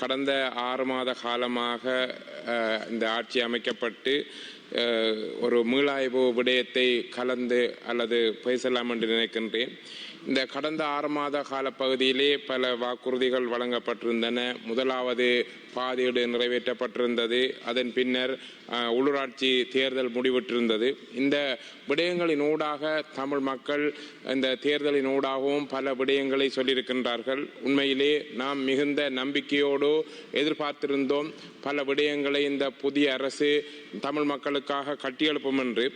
கடந்த ஆறு மாத காலமாக இந்த ஆட்சி அமைக்கப்பட்டு ஒரு மீளாய்வு விடயத்தை கலந்து அல்லது பேசலாம் என்று நினைக்கின்றேன். இந்த கடந்த ஆறு மாத கால பகுதியிலே பல வாக்குறுதிகள் வழங்கப்பட்டிருந்தன. முதலாவது பாதையீடு நிறைவேற்றப்பட்டிருந்தது. அதன் பின்னர் உள்ளூராட்சி தேர்தல் முடிவிட்டிருந்தது. இந்த விடயங்களின் ஊடாக தமிழ் மக்கள் இந்த தேர்தலின் ஊடாகவும் பல விடயங்களை சொல்லியிருக்கின்றார்கள். உண்மையிலே நாம் மிகுந்த நம்பிக்கையோடு எதிர்பார்த்திருந்தோம் பல விடயங்களை இந்த புதிய அரசு தமிழ் மக்களுக்காக கட்டியெழுப்பும் என்று.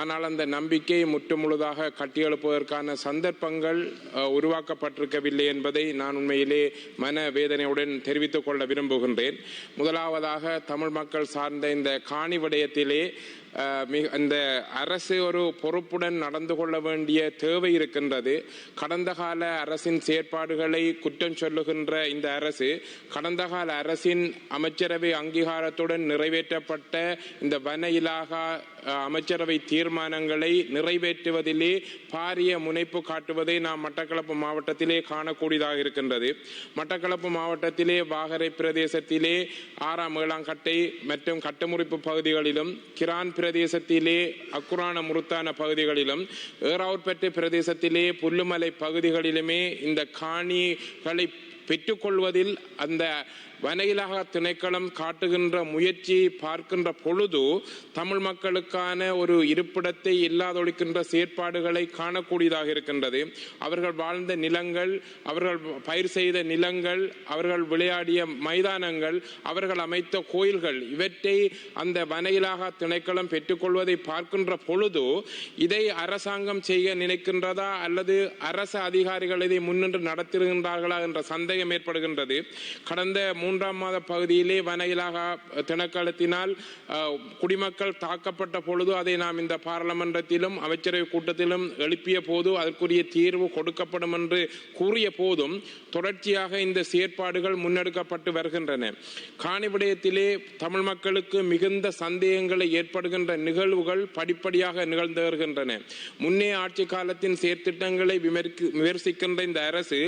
ஆனால் அந்த நம்பிக்கை முற்றுமுழுதாக கட்டியெழுப்புவதற்கான சந்தர்ப்பங்கள் உருவாக்கப்பட்டிருக்கவில்லை என்பதை நான் உண்மையிலே மன வேதனையுடன் தெரிவித்துக் கொள்ள விரும்புகின்றேன். முதலாவதாக தமிழ் மக்கள் சார்ந்த இந்த காணி விடயத்திலே மிக இந்த அரசு ஒரு பொறுப்புடன் நடந்து கொள்ள வேண்டிய தேவை இருக்கின்றது. கடந்த கால அரசின் செயற்பாடுகளை குற்றம் சொல்லுகின்ற இந்த அரசு கடந்த கால அரசின் அமைச்சரவை அங்கீகாரத்துடன் நிறைவேற்றப்பட்ட இந்த வன இலாகா அமைச்சரவை தீர்மானங்களை நிறைவேற்றுவதிலே பாரிய முனைப்பு காட்டுவதை நாம் மட்டக்களப்பு மாவட்டத்திலே காணக்கூடியதாக இருக்கின்றது. மட்டக்களப்பு மாவட்டத்திலே வாகரை பிரதேசத்திலே ஆறாம் ஏழாம் கட்டை மற்றும் கட்டுமுறிப்பு பகுதிகளிலும் கிரான் பிரதேசத்திலே அக்குரான முருத்தான பகுதிகளிலும் ஏறாவூர்பேட்டை பிரதேசத்திலே புல்லுமலை பகுதிகளிலுமே இந்த காணிகளை பெற்றுக்கொள்வதில் அந்த வனயிலாக திணைக்களம் காட்டுகின்ற முயற்சியை பார்க்கின்ற பொழுது தமிழ் மக்களுக்கான ஒரு இருப்பிடத்தை இல்லாதொழிக்கின்ற செயற்பாடுகளை காணக்கூடியதாக இருக்கின்றது. அவர்கள் வாழ்ந்த நிலங்கள் அவர்கள் பயிர் செய்த நிலங்கள் அவர்கள் விளையாடிய மைதானங்கள் அவர்கள் அமைத்த கோயில்கள் இவற்றை அந்த வனையிலாக திணைக்களம் பெற்றுக்கொள்வதை பார்க்கின்ற பொழுது இதை அரசாங்கம் செய்ய நினைக்கின்றதா அல்லது அரசு அதிகாரிகள் இதை முன்னின்று நடத்துகின்றார்களா என்ற சந்தேகம் ஏற்படுகின்றது. கடந்த மூன்றாம் மாத பகுதியிலே வன இலாகா திணைக்களத்தினால் குடிமக்கள் தாக்கப்பட்ட பொழுது அதை நாம் இந்த பாராளுமன்றத்திலும் அமைச்சரவை கூட்டத்திலும் எழுப்பிய போது அதற்குரிய தீர்வு கொடுக்கப்படும் என்று கூறிய போதும் தொடர்ச்சியாக இந்த செயற்பாடுகள் முன்னெடுக்கப்பட்டு வருகின்றன. காணி விடயத்திலே தமிழ் மக்களுக்கு மிகுந்த சந்தேகங்களை ஏற்படுகின்ற நிகழ்வுகள் படிப்படியாக நிகழ்ந்து வருகின்றன. முன்னே ஆட்சி காலத்தின் செயற்திட்டங்களை விமர்சிக்கின்ற இந்த அரசு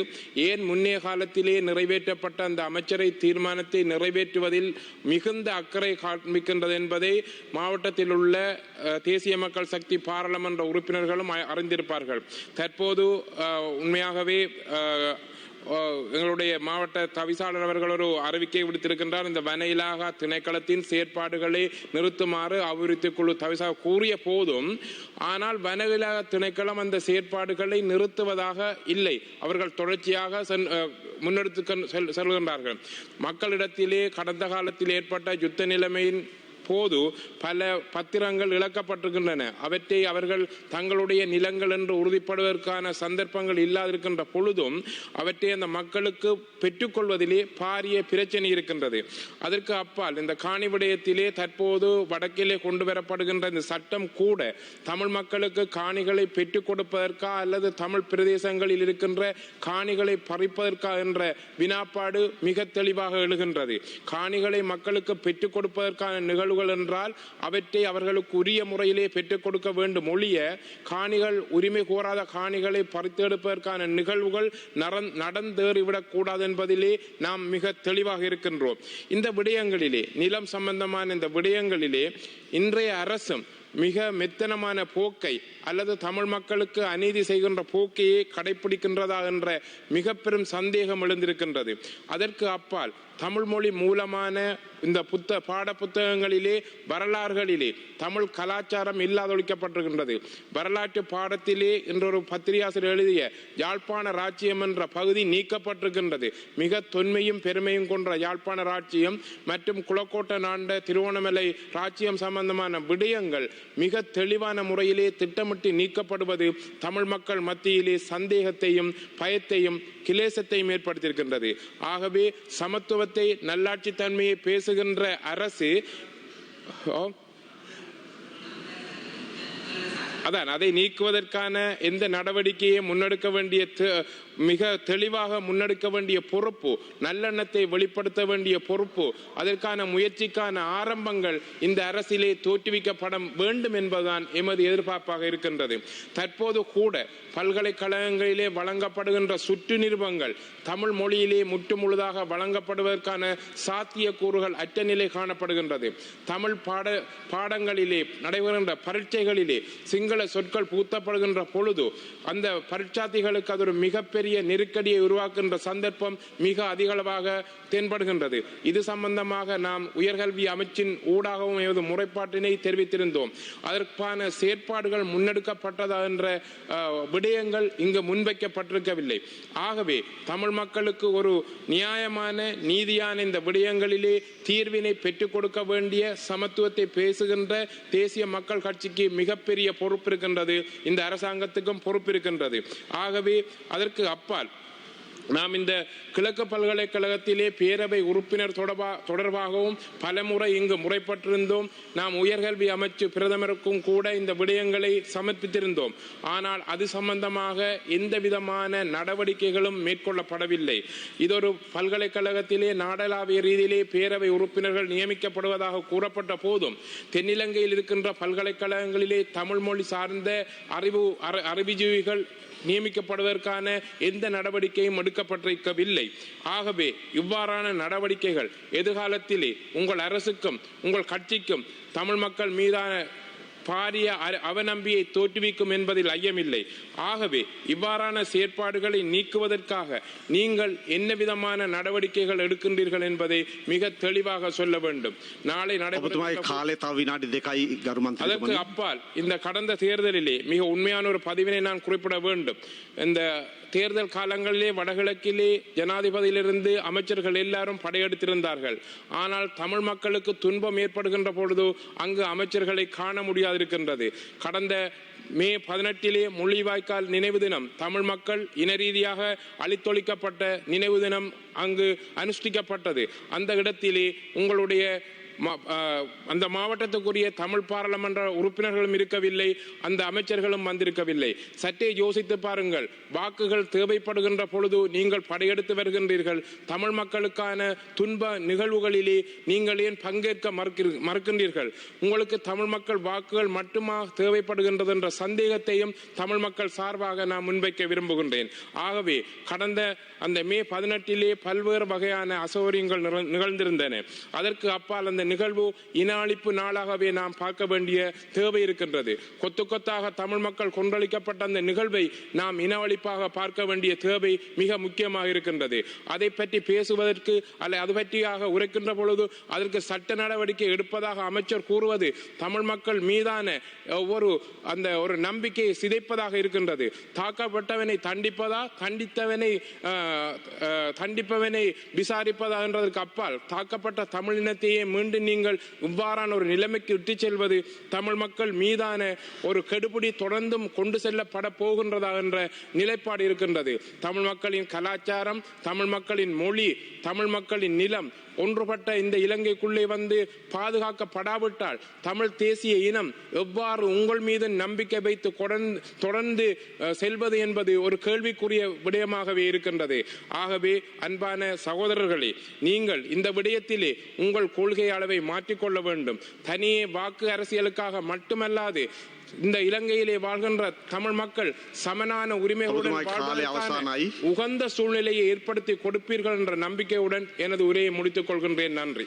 ஏன் முன்னே காலத்திலே நிறைவேற்றப்பட்ட அந்த அமைச்சரை தீர்மானத்தை நிறைவேற்றுவதில் மிகுந்த அக்கறை காண்பிக்கின்றது என்பதை மாவட்டத்தில் உள்ள தேசிய மக்கள் சக்தி பாராளுமன்ற உறுப்பினர்களும் அ- அறிந்திருப்பார்கள். தற்போது உண்மையாகவே எங்களுடைய மாவட்ட தவிசாளர் அவர்கள் ஒரு அறிவிக்கை விடுத்திருக்கின்றார். இந்த வன இலாகா திணைக்களத்தின் செயற்பாடுகளை நிறுத்துமாறு அபிவிருத்தி குழு தவிசா கூறிய போதும் ஆனால் வன இலாகா திணைக்களம் அந்த செயற்பாடுகளை நிறுத்துவதாக இல்லை. அவர்கள் தொடர்ச்சியாக சென்- முன்னெடுத்து செல்- செல்கின்றார்கள். மக்களிடத்திலே கடந்த காலத்தில் ஏற்பட்ட யுத்த நிலைமையின் போது பல பத்திரங்கள் இழக்கப்பட்டிருக்கின்றன. அவற்றை அவர்கள் தங்களுடைய நிலங்கள் என்று உறுதிப்படுவதற்கான சந்தர்ப்பங்கள் இல்லாதிருக்கின்ற பொழுதும் அவற்றை அந்த மக்களுக்கு பெற்றுக்கொள்வதிலே பாரிய பிரச்சனை இருக்கின்றது. அதற்கு அப்பால் இந்த காணி விடயத்திலே தற்போது வடக்கிலே கொண்டு வரப்படுகின்ற இந்த சட்டம் கூட தமிழ் மக்களுக்கு காணிகளை பெற்றுக் கொடுப்பதற்கா அல்லது தமிழ் பிரதேசங்களில் இருக்கின்ற காணிகளை பறிப்பதற்கா என்ற வினாப்பாடு மிக தெளிவாக எழுகின்றது. காணிகளை மக்களுக்கு பெற்றுக் கொடுப்பதற்கான நிகழ்வுகள் என்றால் அவற்றை அவர்களுக்கு உரிய முறையிலே பெற்றுக் கொடுக்க வேண்டும். ஒழிய காணிகள் உரிமை கோராத காணிகளை பறித்தெடுப்பதற்கான நிகழ்வுகள் நடந்தேறிவிடக் கூடாது என்பதிலே நாம் மிக தெளிவாக இருக்கின்றோம். இந்த விடயங்களிலே நிலம் சம்பந்தமான இந்த விடயங்களிலே இன்றைய அரசும் மிக மெத்தனமான போக்கை அல்லது தமிழ் மக்களுக்கு அநீதி செய்கின்ற போக்கையே கடைபிடிக்கின்றதா என்ற மிக பெரும் சந்தேகம் எழுந்திருக்கின்றது. அதற்கு அப்பால் தமிழ் மொழி மூலமான இந்த புத்த பாட புத்தகங்களிலே வரலாறுகளிலே தமிழ் கலாச்சாரம் இல்லாதொழிக்கப்பட்டிருக்கின்றது. வரலாற்று பாடத்திலே என்றொரு பத்திரிகாசிரியர் எழுதிய யாழ்ப்பாண ராஜ்யம் என்ற பகுதி நீக்கப்பட்டிருக்கின்றது. மிக தொன்மையும் பெருமையும் கொன்ற யாழ்ப்பாண ராச்சியம் மற்றும் குளக்கோட்டை நாண்ட திருவோணமலை ராஜ்யம் சம்பந்தமான விடயங்கள் மிக தெளிவான முறையிலே திட்டமிட்டு நீக்கப்படுவது தமிழ் மக்கள் மத்தியிலே சந்தேகத்தையும் பயத்தையும் கிளேசத்தையும் ஏற்படுத்தியிருக்கின்றது. ஆகவே சமத்துவத்தை நல்லாட்சி தன்மையை பேசுகின்ற அரசு அதான் அதை நீக்குவதற்கான எந்த நடவடிக்கையை முன்னெடுக்க வேண்டிய மிக தெளிவாக முன்னெடுக்க வேண்டிய பொறுப்பு நல்லெண்ணத்தை வெளிப்படுத்த வேண்டிய பொறுப்பு அதற்கான முயற்சிக்கான ஆரம்பங்கள் இந்த அரசிலே தோற்றுவிக்கப்பட வேண்டும் என்பதுதான் எமது எதிர்பார்ப்பாக இருக்கின்றது. தற்போது கூட பல்கலைக்கழகங்களிலே வழங்கப்படுகின்ற சுற்று நிறுவங்கள் தமிழ் மொழியிலே முற்று முழுதாக வழங்கப்படுவதற்கான சாத்தியக்கூறுகள் அற்ற நிலை காணப்படுகின்றது. தமிழ் பாட பாடங்களிலே நடைபெறுகின்ற பரீட்சைகளிலே சிங்கள சொற்கள் பூத்தப்படுகின்ற பொழுது அந்த பரீட்சார்த்திகளுக்கு அது ஒரு மிகப்பெரிய நெருக்கடியை உருவாக்குகின்ற சந்தர்ப்பம் மிக அதிகளவாக தென்படுகின்றது. இது சம்பந்தமாக நாம் உயர்கல்வி அமைச்சின் ஊடாகவும் எமது முறைப்பாட்டினை தெரிவித்திருந்தோம். அதற்கான செயற்பாடுகள் முன்னெடுக்கப்பட்டதா என்ற விடயங்கள் இங்கு முன்வைக்கப்பட்டிருக்கவில்லை. ஆகவே தமிழ் மக்களுக்கு ஒரு நியாயமான நீதியான இந்த விடயங்களிலே தீர்வினை பெற்றுக் கொடுக்க வேண்டிய சமத்துவத்தை பேசுகின்ற தேசிய மக்கள் கட்சிக்கு மிகப்பெரிய பொறுப்பு இருக்கின்றது. இந்த அரசாங்கத்துக்கும் பொறுப்பு இருக்கின்றது. ஆகவே அதற்கு அப்பால் நாம் இந்த கிழக்கு பல்கலைக்கழகத்திலே பேரவை உறுப்பினர் தொடர்பா தொடர்பாகவும் பலமுறை இங்கு முறைப்பட்டிருந்தோம். நாம் உயர்கல்வி அமைச்சு பிரதமருக்கும் கூட இந்த விடயங்களை சமர்ப்பித்திருந்தோம். ஆனால் அது சம்பந்தமாக எந்த விதமான நடவடிக்கைகளும் மேற்கொள்ளப்படவில்லை. இதொரு பல்கலைக்கழகத்திலே நாடளாவிய ரீதியிலே பேரவை உறுப்பினர்கள் நியமிக்கப்படுவதாக கூறப்பட்ட போதும் தென்னிலங்கையில் இருக்கின்ற பல்கலைக்கழகங்களிலே தமிழ் மொழி சார்ந்த அறிவு அறி- அறிவுஜீவிகள் நியமிக்கப்படுவதற்கான எந்த நடவடிக்கையும் எடுக்க எடுக்கப்பட்டிருக்கவில்லை ஆகவே இவ்வாறான நடவடிக்கைகள் எதிர்காலத்திலே உங்கள் அரசுக்கும் உங்கள் கட்சிக்கும் தமிழ் மக்கள் மீதான பாரிய அவநம்பியை தோற்றுவிக்கும் என்பதில் ஐயமில்லை. ஆகவே இவ்வாறான செயற்பாடுகளை நீக்குவதற்காக நீங்கள் என்ன விதமான நடவடிக்கைகள் எடுக்கின்றீர்கள் என்பதை மிக தெளிவாக சொல்ல வேண்டும். நாளை அதற்கு அப்பால் இந்த கடந்த தேர்தலிலே மிக உண்மையான ஒரு பதிவினை நான் குறிப்பிட வேண்டும். இந்த தேர்தல் காலங்களிலே வடகிழக்கிலே ஜனாதிபதியிலிருந்து அமைச்சர்கள் எல்லாரும் படையெடுத்திருந்தார்கள். ஆனால் தமிழ் மக்களுக்கு துன்பம் ஏற்படுகின்ற பொழுது அங்கு அமைச்சர்களை காண முடியாது இருக்கின்றது கடந்த மே பதினெட்டிலே முள்ளிவாய்க்கால் நினைவு தினம் தமிழ் மக்கள் இன ரீதியாக அழித்தொழிக்கப்பட்ட நினைவு தினம் அங்கு அனுஷ்டிக்கப்பட்டது. அந்த இடத்திலே உங்களுடைய அந்த மாவட்டத்துக்குரிய தமிழ் பாராளுமன்ற உறுப்பினர்களும் இருக்கவில்லை அந்த அமைச்சர்களும் வந்திருக்கவில்லை. சற்றே யோசித்து பாருங்கள் வாக்குகள் தேவைப்படுகின்ற பொழுது நீங்கள் படையெடுத்து வருகின்றீர்கள். தமிழ் மக்களுக்கான துன்ப நிகழ்வுகளிலே நீங்கள் ஏன் பங்கேற்க மறுக்கின்றீர்கள்? உங்களுக்கு தமிழ் மக்கள் வாக்குகள் மட்டுமா தேவைப்படுகின்றது என்ற சந்தேகத்தையும் தமிழ் மக்கள் சார்பாக நான் முன்வைக்க விரும்புகின்றேன். ஆகவே கடந்த அந்த மே பதினெட்டிலே பல்வேறு வகையான அசௌகரியங்கள் நிகழ்ந்திருந்தன. அதற்கு அப்பால் அந்த நிகழ்வு இன அழிப்பு நாளாகவே நாம் பார்க்க வேண்டிய தேவை இருக்கின்றது. கொத்து கொத்தாக தமிழ் மக்கள் கொன்றளிக்கப்பட்ட அந்த நிகழ்வை நாம் இன அழிப்பாக பார்க்க வேண்டிய தேவை மிக முக்கியமாக இருக்கின்றது. அதை பற்றி பேசுவதற்கு அல்ல அது பற்றியாக உரைக்கின்ற பொழுது அதற்கு சட்ட நடவடிக்கை எடுப்பதாக அமைச்சர் கூறுவது தமிழ் மக்கள் மீதான ஒரு அந்த ஒரு நம்பிக்கையை சிதைப்பதாக இருக்கின்றது. தாக்கப்பட்டவனை தண்டிப்பதா தண்டித்தவனை தண்டிப்பவனை விசாரிப்பதா என்றதற்கு அப்பால் தாக்கப்பட்ட தமிழ் இனத்தையே மீண்டும் நீங்கள் இவ்வாறான ஒரு நிலைமைக்கு இட்டுச் செல்வது தமிழ் மக்கள் மீதான ஒரு கெடுபிடி தொடர்ந்தும் கொண்டு செல்லப்பட போகின்றதா என்ற நிலைப்பாடு இருக்கின்றது. தமிழ் மக்களின் கலாச்சாரம் தமிழ் மக்களின் மொழி தமிழ் மக்களின் நிலம் ஒன்றுபட்ட இந்த இலங்கைக்குள்ளே வந்து பாதுகாக்கப்படாவிட்டால் தமிழ் தேசிய இனம் எவ்வாறு உங்கள் மீது நம்பிக்கை வைத்து தொடர்ந்து செல்வது என்பது ஒரு கேள்விக்குரிய விடயமாகவே இருக்கின்றது. ஆகவே அன்பான சகோதரர்களே நீங்கள் இந்த விடயத்திலே உங்கள் கொள்கை அளவை மாற்றிக்கொள்ள வேண்டும். தனியே வாக்கு அரசியலுக்காக மட்டுமல்லாது இந்த இலங்கையிலே வாழ்கின்ற தமிழ் மக்கள் சமனான உரிமைகளுடன். உகந்த சூழ்நிலையை ஏற்படுத்தி கொடுப்பீர்கள் என்ற நம்பிக்கையுடன் எனது உரையை முடித்துக் கொள்கின்றேன். நன்றி.